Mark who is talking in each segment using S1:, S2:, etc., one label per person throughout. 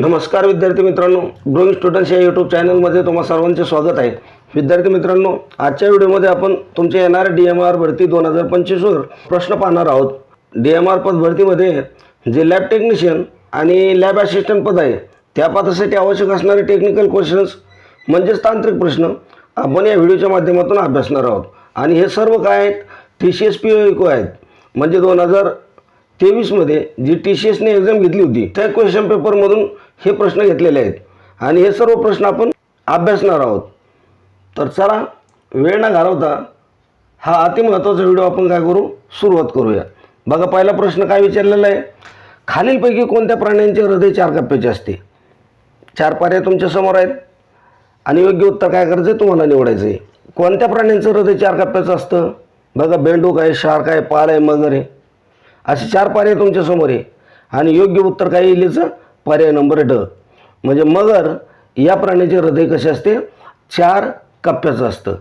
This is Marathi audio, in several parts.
S1: नमस्कार विद्यार्थी मित्रांनो ग्रोईंग स्टुडंट्स या यूट्यूब चॅनलमध्ये तुम्हा सर्वांचे स्वागत आहे. विद्यार्थी मित्रांनो आजच्या व्हिडिओमध्ये आपण तुमचे येणाऱ्या डी एम आर भरती दोन हजार पंचवीसवर प्रश्न पाहणार आहोत. डी एम आर पद भरतीमध्ये जे लॅब टेक्निशियन आणि लॅब असिस्टंट पद आहे त्या पदासाठी आवश्यक असणारे टेक्निकल क्वेश्चन्स म्हणजेच तांत्रिक प्रश्न आपण या व्हिडिओच्या माध्यमातून अभ्यासणार आहोत. आणि हे सर्व काय आहेत? T C S P O आहेत. म्हणजे दोन हजार तेवीसमध्ये जी टी सी एसने एक्झाम घेतली होती त्या क्वेश्चन पेपरमधून हे प्रश्न घेतलेले आहेत. आणि हे सर्व प्रश्न आपण अभ्यासणार आहोत. तर चला वेळ न घालवता हा अतिमहत्त्वाचा व्हिडिओ आपण काय करू? सुरुवात करूया. बघा पहिला प्रश्न काय विचारलेला आहे? खालीलपैकी कोणत्या प्राण्यांचे हृदय चार कप्प्याचे असते? चार पर्याय तुमच्यासमोर आहेत. आणि योग्य उत्तर काय करायचं आहे तुम्हाला निवडायचं आहे कोणत्या प्राण्यांचं हृदय चार कप्प्याचं असतं? बघा बेंडूक आहे शार्क आहे पाल आहे मगर आहे. असे चार पर्याय तुमच्यासमोर आहे. आणि योग्य उत्तर काय येईल पर्याय नंबर ड. म्हणजे मगर या प्राण्याचे हृदय कसे असते? चार कप्प्याचं असतं.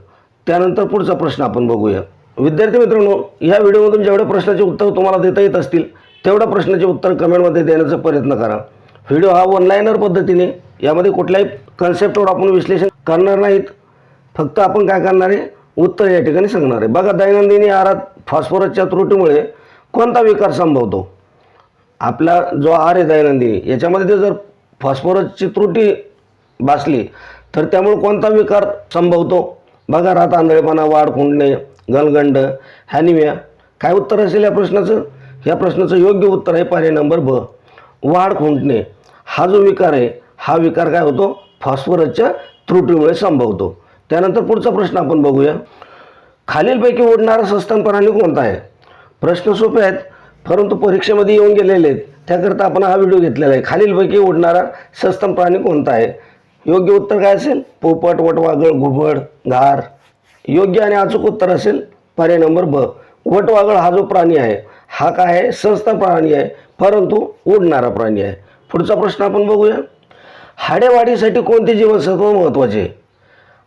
S1: त्यानंतर पुढचा प्रश्न आपण बघूया. विद्यार्थी मित्रांनो या व्हिडिओमधून जेवढ्या प्रश्नाचे उत्तर तुम्हाला देता येत असतील तेवढ्या प्रश्नाचे उत्तर कमेंटमध्ये देण्याचा प्रयत्न करा. व्हिडिओ हा ऑनलाईनर पद्धतीने यामध्ये कुठल्याही कन्सेप्टवर आपण विश्लेषण करणार नाहीत. फक्त आपण काय करणार आहे? उत्तर या ठिकाणी सांगणार आहे. बघा दैनंदिनी आहारात फॉस्फरसच्या त्रुटीमुळे कोणता विकार संभवतो? आपला जो आहार आहे दैनंदिनी याच्यामध्ये ते जर फॉस्फरसची त्रुटी भासली तर त्यामुळे कोणता विकार संभवतो? बघा रात आंधळेपणा वाढ खुंटणे गलगंड हॅनिमिया काय उत्तर असेल या प्रश्नाचं? या प्रश्नाचं योग्य उत्तर आहे पर्याय नंबर ब. वाढ खुंटणे हा जो विकार आहे हा विकार काय होतो? फॉस्फरसच्या त्रुटीमुळे संभवतो. त्यानंतर पुढचा प्रश्न आपण बघूया. खालीलपैकी ओढणारा सस्तन प्राणी कोणता आहे? प्रश्न सोपे आहेत. परंतु परीक्षेमध्ये येऊन गेलेले आहेत. त्याकरता आपण हा व्हिडिओ घेतलेला आहे. खालीलपैकी उडणारा सस्तन प्राणी कोणता आहे? योग्य उत्तर काय असेल? पोपट वटवागळ घुबड घार. योग्य आणि अचूक उत्तर असेल पर्याय नंबर ब. वटवागळ हा जो प्राणी आहे हा काय आहे? सस्तन प्राणी आहे. परंतु उडणारा प्राणी आहे. पुढचा प्रश्न आपण बघूया. हाडेवाढीसाठी कोणते जीवनसत्व महत्त्वाचे?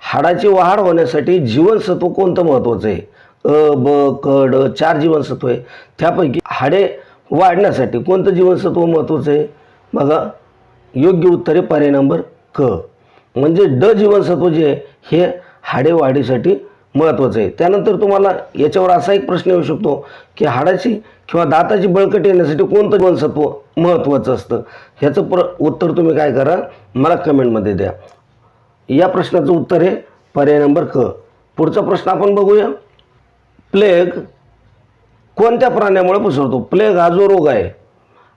S1: हाडाची वाढ होण्यासाठी जीवनसत्व कोणतं महत्त्वाचं आहे? अ ब क ड चार जीवनसत्व आहे. त्यापैकी हाडे वाढण्यासाठी कोणतं जीवनसत्व महत्त्वाचं आहे? बघा योग्य उत्तर आहे पर्याय नंबर क. म्हणजे ड जीवनसत्व जे आहे हे हाडे वाढीसाठी महत्त्वाचं आहे. त्यानंतर तुम्हाला याच्यावर असा एक प्रश्न येऊ शकतो की हाडाची किंवा दाताची बळकट येण्यासाठी कोणतं जीवनसत्व महत्त्वाचं असतं? ह्याचं प्र उत्तर तुम्ही काय करा? मला कमेंटमध्ये द्या. या प्रश्नाचं उत्तर आहे पर्याय नंबर क. पुढचा प्रश्न आपण बघूया. प्लेग कोणत्या प्राण्यामुळे पसरतो? प्लेग हा जो रोग आहे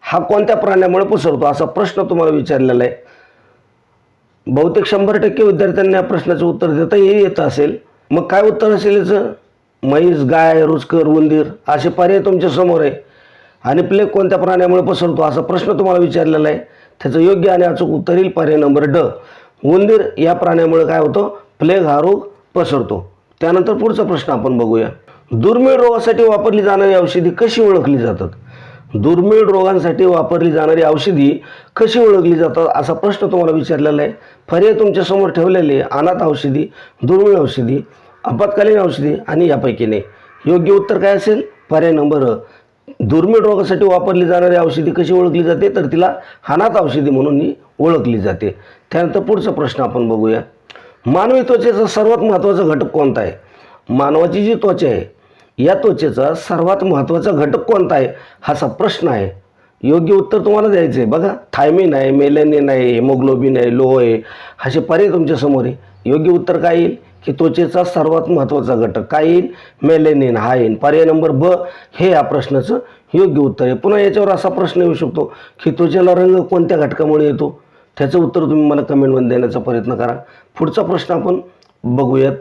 S1: हा कोणत्या प्राण्यामुळे पसरतो? असा प्रश्न तुम्हाला विचारलेला आहे. बहुतेक शंभर टक्के विद्यार्थ्यांना या प्रश्नाचं उत्तर देता हे येत असेल. मग काय उत्तर असेल याचं? म्हैस गाय रुचकर उंदीर असे पर्याय तुमच्यासमोर आहे. आणि प्लेग कोणत्या प्राण्यामुळे पसरतो असा प्रश्न तुम्हाला विचारलेला आहे. त्याचं योग्य आणि अचूक उत्तर येईल पर्याय नंबर ड. उंदीर या प्राण्यामुळे काय होतं? प्लेग हा रोग पसरतो. त्यानंतर पुढचा प्रश्न आपण बघूया. दुर्मिळ रोगासाठी वापरली जाणारी औषधी कशी ओळखली जातात? दुर्मिळ रोगांसाठी वापरली जाणारी औषधी कशी ओळखली जातात असा प्रश्न तुम्हाला विचारलेला आहे. पर्याय तुमच्यासमोर ठेवलेले आहे. अनाथ औषधी दुर्मिळ औषधी आपत्कालीन औषधी आणि यापैकी नाही. योग्य उत्तर काय असेल? पर्याय नंबर दुर्मिळ रोगासाठी वापरली जाणारी औषधी कशी ओळखली जाते? तर तिला अनाथ औषधी म्हणून ही ओळखली जाते. त्यानंतर पुढचा प्रश्न आपण बघूया. मानवी त्वचेचा सर्वात महत्त्वाचा घटक कोणता आहे? मानवाची जी त्वचा आहे या त्वचेचा सर्वात महत्त्वाचा घटक कोणता आहे हाचा प्रश्न आहे. योग्य उत्तर तुम्हाला द्यायचं आहे. बघा थायमिन आहे मेलेनिन आहे हेमोग्लोबिन आहे लोह आहे असे पर्याय तुमच्यासमोर आहे. योग्य उत्तर काय येईल? की त्वचेचा सर्वात महत्त्वाचा घटक काय येईल? मेलेनिन हा येईल. पर्याय नंबर ब हे या प्रश्नाचं योग्य उत्तर आहे. पुन्हा याच्यावर असा प्रश्न येऊ शकतो की त्वचेला रंग कोणत्या घटकामुळे येतो? त्याचं उत्तर तुम्ही मला कमेंटमध्ये देण्याचा प्रयत्न करा. पुढचा प्रश्न आपण बघूयात.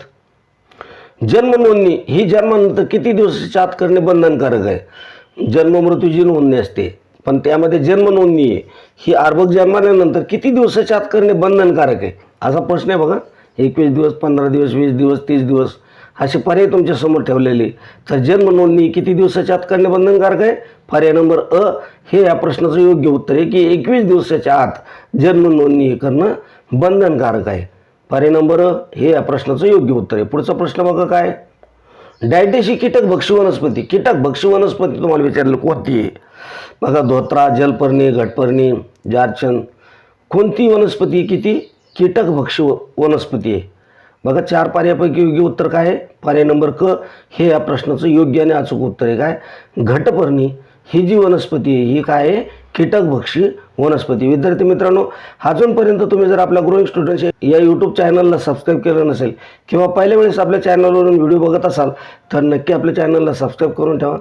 S1: जन्म नोंदणी ही जन्मानंतर किती दिवसाच्या आत करणे बंधनकारक आहे? जन्म मृत्यूची नोंदणी असते पण त्यामध्ये जन्म नोंदणी आहे. ही अर्भक जन्माल्यानंतर किती दिवसाच्या आत करणे बंधनकारक आहे? असा प्रश्न आहे बघा. एकवीस दिवस पंधरा दिवस वीस दिवस तीस दिवस असे पर्याय तुमच्यासमोर ठेवलेले. तर जन्म नोंदणी किती दिवसाच्या आत करणे बंधनकारक आहे? पर्याय नंबर अ हे या प्रश्नाचं योग्य उत्तर आहे की एकवीस दिवसाच्या आत जन्म नोंदणी हे करणं बंधनकारक आहे. पर्याय नंबर हे या प्रश्नाचं योग्य उत्तर आहे. पुढचा प्रश्न बघा काय? डायटेशी कीटक भक्षी वनस्पती. कीटक भक्षी वनस्पती तुम्हाला विचारलं कोणती आहे? बघा धोत्रा जलपर्णी घटपर्णी जारचंद कोणती वनस्पती किती? कीटकभक्षी भक्षी वनस्पती आहे. बघा चार पर्यापैकी योग्य उत्तर काय आहे? पर्याय नंबर क हे या प्रश्नाचं योग्य आणि अचूक उत्तर आहे. काय? घटपर्णी. ही जी वनस्पती आहे ही काय आहे? कीटकभक्षी वनस्पती. विद्यार्थी मित्रांनो अजूनपर्यंत तुम्ही जर आपल्या ग्रोईंग स्टुडंट्स या यूट्यूब चॅनलला सबस्क्राईब केलं नसेल किंवा पहिल्या वेळेस आपल्या चॅनलवरून व्हिडिओ बघत असाल तर नक्की आपल्या चॅनलला सबस्क्राईब करून ठेवा.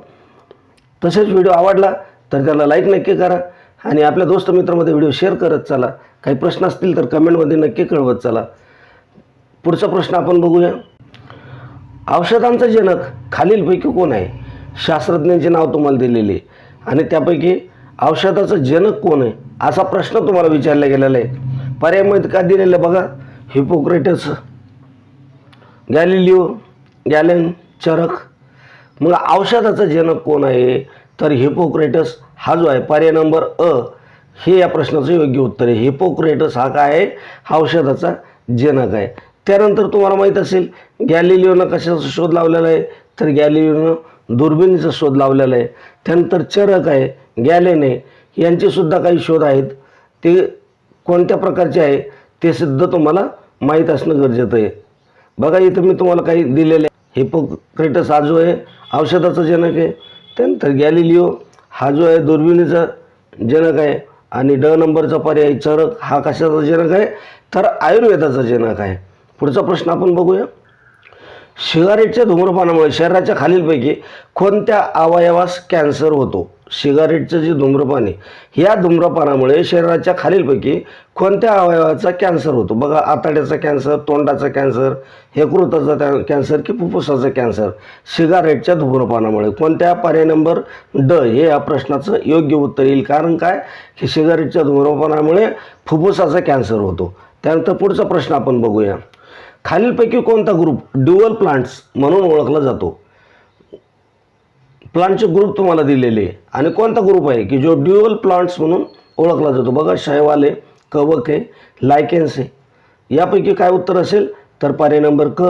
S1: तसेच व्हिडिओ आवडला तर त्याला लाईक नक्की करा आणि आपल्या दोस्त मित्रामध्ये व्हिडिओ शेअर करत चला. काही प्रश्न असतील तर कमेंटमध्ये नक्की कळवत चला. पुढचा प्रश्न आपण बघूया. औषधांचा जनक खालीलपैकी कोण आहे? शास्त्रज्ञांचे नाव तुम्हाला दिलेले आहे. आणि त्यापैकी औषधाचं जनक कोण आहे? असा प्रश्न तुम्हाला विचारला गेलेला आहे. पर्याय माहीत का दिलेलं आहे बघा? Hippocrates Galileo Galen Charaka. मग औषधाचा जनक कोण आहे? तर हिपोक्रेटस हा जो आहे पर्याय नंबर अ. हे या प्रश्नाचं योग्य उत्तर आहे. हिपोक्रेटस हा काय आहे? हा औषधाचा जनक आहे. त्यानंतर तुम्हाला माहीत असेल गॅलिलिओनं कशाचा शोध लावलेला आहे? तर गॅलिलिओनं दुर्बिणीचा शोध लावलेला आहे. त्यानंतर चरक आहे. गॅलेने यांचेसुद्धा काही शोध आहेत. ते कोणत्या प्रकारचे आहे ते सुद्धा तुम्हाला माहीत असणं गरजेचं आहे. बघा इथं मी तुम्हाला काही दिलेले आहे. हिपोक्रेटस हा जो आहे औषधाचा जनक आहे. त्यानंतर गॅलिलिओ हा जो आहे दुर्बिणीचा जनक आहे. आणि ड नंबरचा पर्याय चरक हा कशाचा जनक आहे तर आयुर्वेदाचा जनक आहे. पुढचा प्रश्न आपण बघूया. सिगारेटच्या धूम्रपानामुळे शरीराच्या खालीलपैकी कोणत्या अवयवास कॅन्सर होतो? सिगारेटचं जे धूम्रपान आहे या धूम्रपानामुळे शरीराच्या खालीलपैकी कोणत्या अवयवाचा कॅन्सर होतो? बघा आताड्याचा कॅन्सर तोंडाचा कॅन्सर हेकृताचा कॅन्सर की फुफ्फुसाचा कॅन्सर सिगारेटच्या धूम्रपानामुळे कोणत्या पर्याय नंबर ड हे या प्रश्नाचं योग्य उत्तर येईल? कारण काय? की सिगारेटच्या धूम्रपानामुळे फुफ्फुसाचा कॅन्सर होतो. त्यानंतर पुढचा प्रश्न आपण बघूया. खालीलपैकी कोणता ग्रुप ड्युअल प्लांट्स म्हणून ओळखला जातो? प्लांटचे ग्रुप तुम्हाला दिलेले आहे. आणि कोणता ग्रुप आहे? की जो ड्युअल प्लांट्स म्हणून ओळखला जातो. बघा शैवाल आहे कवक आहे लायकेन्स आहे. यापैकी काय उत्तर असेल? तर पर्याय नंबर क.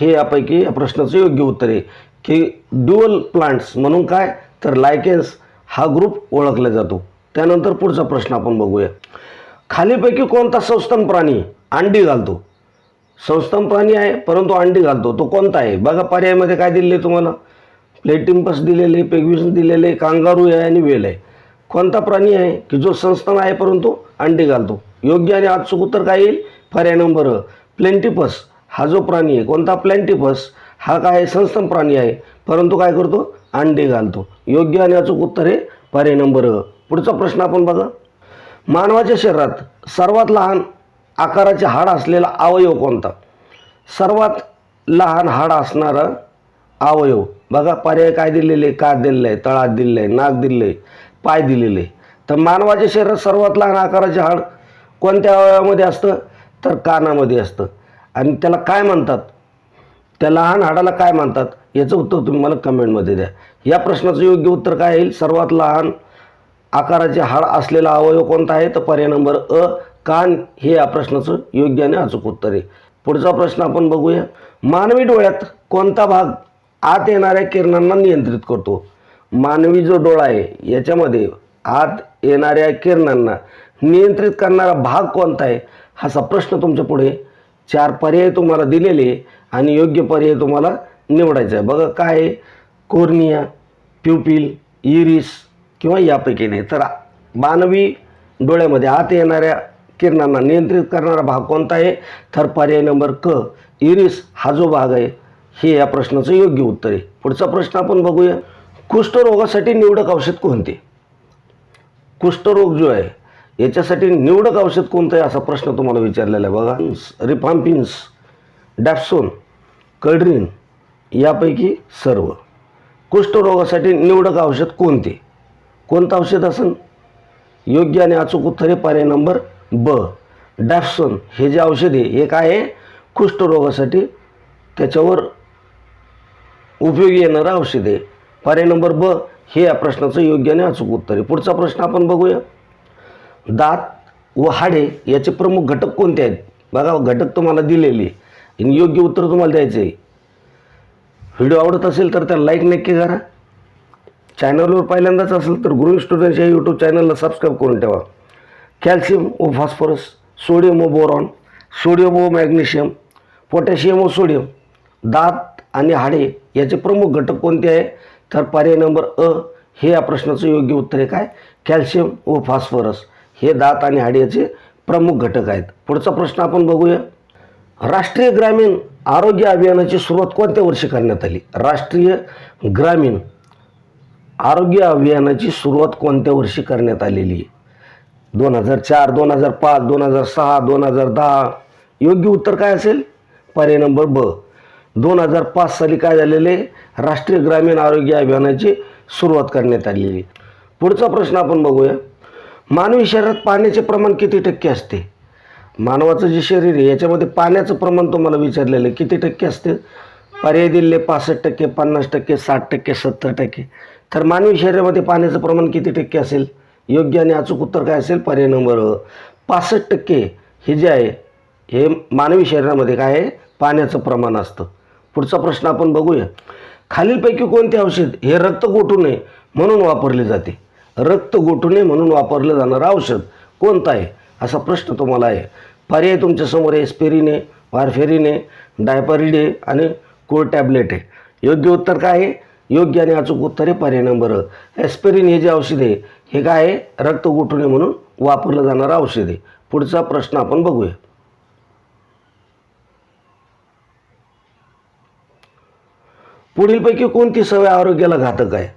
S1: हे यापैकी या प्रश्नाचं योग्य उत्तर आहे. की ड्युअल प्लांट्स म्हणून काय? तर लायकेन्स हा ग्रुप ओळखला जातो. त्यानंतर पुढचा प्रश्न आपण बघूया. खालीपैकी कोणता सस्तन प्राणी अंडी घालतो? संस्तम प्राणी आहे परंतु अंडी घालतो. तो कोणता आहे? बघा पर्यायमध्ये काय दिलेलं आहे तुम्हाला? प्लेटिंपस दिलेले पेगविस दिलेले कांगारू आहे आणि वेल आहे. कोणता प्राणी आहे? की जो संस्थान आहे परंतु अंडी घालतो. योग्य आणि अचूक उत्तर काय येईल? पर्याय नंबर अ. प्लेंटिपस हा जो प्राणी आहे कोणता? प्लेंटिपस हा काय आहे संस्तन प्राणी आहे परंतु काय करतो? अंडी घालतो. योग्य आणि अचूक उत्तर आहे पर्याय नंबर अ. पुढचा प्रश्न आपण बघा. मानवाच्या शरीरात सर्वात लहान आकाराचे हाड असलेला अवयव कोणता? सर्वात लहान हाड असणारं अवयव. बघा पर्याय काय दिलेले? का दिलेलं आहे तळात दिलेलं आहे नाक दिलेलं आहे पाय दिलेले. आहे तर मानवाच्या शरीरात सर्वात लहान आकाराचे हाड कोणत्या अवयवामध्ये असतं? तर कानामध्ये असतं. आणि त्याला काय म्हणतात? त्या लहान हाडाला काय म्हणतात? याचं उत्तर तुम्ही मला कमेंटमध्ये द्या. या प्रश्नाचं योग्य उत्तर काय येईल? सर्वात लहान आकाराचे हाड असलेला अवयव कोणता आहे? तर पर्याय नंबर अ कान हे या प्रश्नाचं योग्य आणि अचूक उत्तर आहे. पुढचा प्रश्न आपण बघूया. मानवी डोळ्यात कोणता भाग आत येणाऱ्या किरणांना नियंत्रित करतो? मानवी जो डोळा आहे याच्यामध्ये आत येणाऱ्या किरणांना नियंत्रित करणारा भाग कोणता आहे? असा प्रश्न तुमच्यापुढे चार पर्याय तुम्हाला दिलेले आहे आणि योग्य पर्याय तुम्हाला निवडायचा आहे. बघा काय आहे? कोर्निया प्युपिल इरिस किंवा यापैकी नाही. तर मानवी डोळ्यामध्ये आत येणाऱ्या किरणांना नियंत्रित करणारा भाग कोणता आहे? तर पर्याय नंबर क इरिस हा जो भाग आहे हे या प्रश्नाचं योग्य उत्तर आहे. पुढचा प्रश्न आपण बघूया. कुष्ठरोगासाठी निवडक औषध कोणते? कुष्ठरोग जो आहे याच्यासाठी निवडक औषध कोणतं आहे असा प्रश्न तुम्हाला विचारलेला आहे. बघा रिफाम्पिन्स डॅप्सोन कल्ड्रिन यापैकी सर्व. कुष्ठरोगासाठी निवडक औषध कोणते? कोणतं औषध असेल योग्य आणि अचूक उत्तर आहे पर्याय नंबर ब. डॅप्सन हे जे औषध आहे हे काय आहे कुष्ठरोगासाठी त्याच्यावर उपयोगी येणारं औषध आहे. पर्याय नंबर ब हे या प्रश्नाचं योग्य आणि अचूक उत्तर आहे. पुढचा प्रश्न आपण बघूया. दात व हाडे याचे प्रमुख घटक कोणते आहेत? बघा घटक तुम्हाला दिलेले आणि योग्य उत्तर तुम्हाला द्यायचं आहे. व्हिडिओ आवडत असेल तर त्याला लाईक नक्की करा. चॅनलवर पहिल्यांदाच असेल तर गुरु स्टुडंट्स या यूट्यूब चॅनलला सबस्क्राईब करून ठेवा. कॅल्शियम व फॉस्फरस सोडियम व बोरॉन सोडियम व मॅग्नेशियम पोटॅशियम व सोडियम दात आणि हाडे याचे प्रमुख घटक कोणते आहे? तर पर्याय नंबर अ हे या प्रश्नाचं योग्य उत्तर आहे. काय कॅल्शियम व फॉस्फरस हे दात आणि हाडे याचे प्रमुख घटक आहेत. पुढचा प्रश्न आपण बघूया. राष्ट्रीय ग्रामीण आरोग्य अभियानाची सुरुवात कोणत्या वर्षी करण्यात आली? राष्ट्रीय ग्रामीण आरोग्य अभियानाची सुरुवात कोणत्या वर्षी करण्यात आलेली? आहे दोन हजार चार दोन हजार पाच दोन हजार सहा दोन हजार दहा. योग्य उत्तर काय असेल? पर्याय नंबर ब. दोन हजार पाच साली काय झालेले? राष्ट्रीय ग्रामीण आरोग्य अभियानाची सुरुवात करण्यात आलेली. आहे. पुढचा प्रश्न आपण बघूया. मानवी शरीरात पाण्याचे प्रमाण किती टक्के असते? मानवाचं जे शरीर आहे याच्यामध्ये पाण्याचं प्रमाण तुम्हाला विचारलेलं आहे. किती टक्के असते? पर्याय दिलेले पासष्ट टक्के पन्नास टक्के साठ टक्के सत्तर टक्के. तर मानवी शरीरामध्ये पाण्याचं प्रमाण किती टक्के असेल? योग्य आणि अचूक उत्तर काय असेल? पर्याय नंबर पासष्ट टक्के हे जे आहे हे मानवी शरीरामध्ये काय आहे? पाण्याचं प्रमाण असतं. पुढचा प्रश्न आपण बघूया. खालीलपैकी कोणते औषध? हे रक्त गोठू नये म्हणून वापरले जाते. रक्त गोठू नये म्हणून वापरलं जाणारं औषध कोणतं आहे? असा प्रश्न तुम्हाला आहे. पर्याय तुमच्यासमोर आहे स्पेरिने वारफेरिने डायपरिडे डायपरिड आहे आणि कोळ टॅबलेट आहे. योग्य उत्तर काय आहे? योग्य आणि अचूक उत्तर आहे पर्याय नंबर ॲस्पेरिन हे जे औषध आहे हे काय आहे? रक्त गोठू नये म्हणून वापरलं जाणारं औषध आहे. पुढचा प्रश्न आपण बघूया. पुढीलपैकी कोणती सवय आरोग्याला घातक आहे?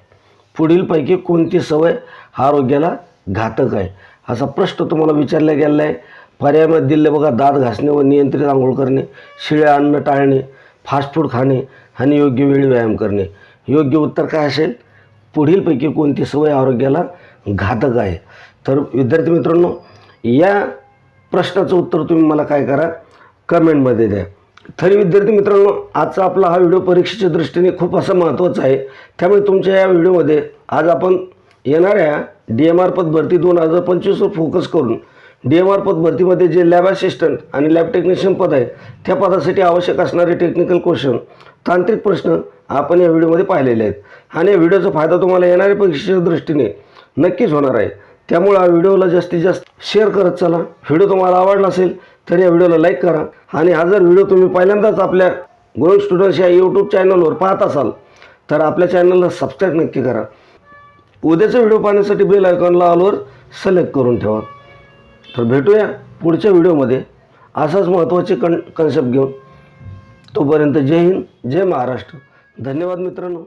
S1: पुढीलपैकी कोणती सवय आरोग्याला घातक आहे? असा प्रश्न तुम्हाला विचारला गेलेला आहे. पर्यायामध्ये दिले बघा दात घासणे व नियंत्रित आंघोळ करणे शिळे अन्न टाळणे फास्ट फूड खाणे आणि योग्य वेळी व्यायाम करणे. योग्य उत्तर काय असेल? पुढीलपैकी कोणती सवय आरोग्याला घातक आहे? तर विद्यार्थी मित्रांनो या प्रश्नाचं उत्तर तुम्ही मला काय करा? कमेंटमध्ये द्या. तरी विद्यार्थी मित्रांनो आजचा आपला हा व्हिडिओ परीक्षेच्या दृष्टीने खूप असा महत्त्वाचा आहे. त्यामुळे तुमच्या या व्हिडिओमध्ये आज आपण येणाऱ्या डी एम आर पद भरती दोन हजार पंचवीसवर फोकस करून डी एम आर पद भरतीमध्ये जे लॅब असिस्टंट आणि लॅब टेक्निशियन पद आहे त्या पदासाठी आवश्यक असणारे टेक्निकल क्वेश्चन तांत्रिक प्रश्न आपण या व्हिडिओमध्ये पाहिलेले आहेत. आणि या व्हिडिओचा फायदा तुम्हाला येणाऱ्या परीक्षेच्या दृष्टीने नक्कीच होणार आहे. त्यामुळे हा व्हिडिओला जास्तीत जास्त शेअर करत चला. व्हिडिओ तुम्हाला आवडला असेल तर या व्हिडिओला लाईक करा. आणि हा जर व्हिडिओ तुम्ही पहिल्यांदाच आपल्या ग्रोइंग स्टुडंट्स या यूट्यूब चॅनलवर पाहत असाल तर आपल्या चॅनलला सबस्क्राईब नक्की करा. उद्याचा व्हिडिओ पाहण्यासाठी बेल आयकॉनला ऑलवर सिलेक्ट करून ठेवा. तर भेटूया पुढच्या व्हिडिओमध्ये असाच महत्त्वाचे कन कन्सेप्ट घेऊन. तोपर्यंत जय हिंद जय महाराष्ट्र. धन्यवाद मित्रांनो.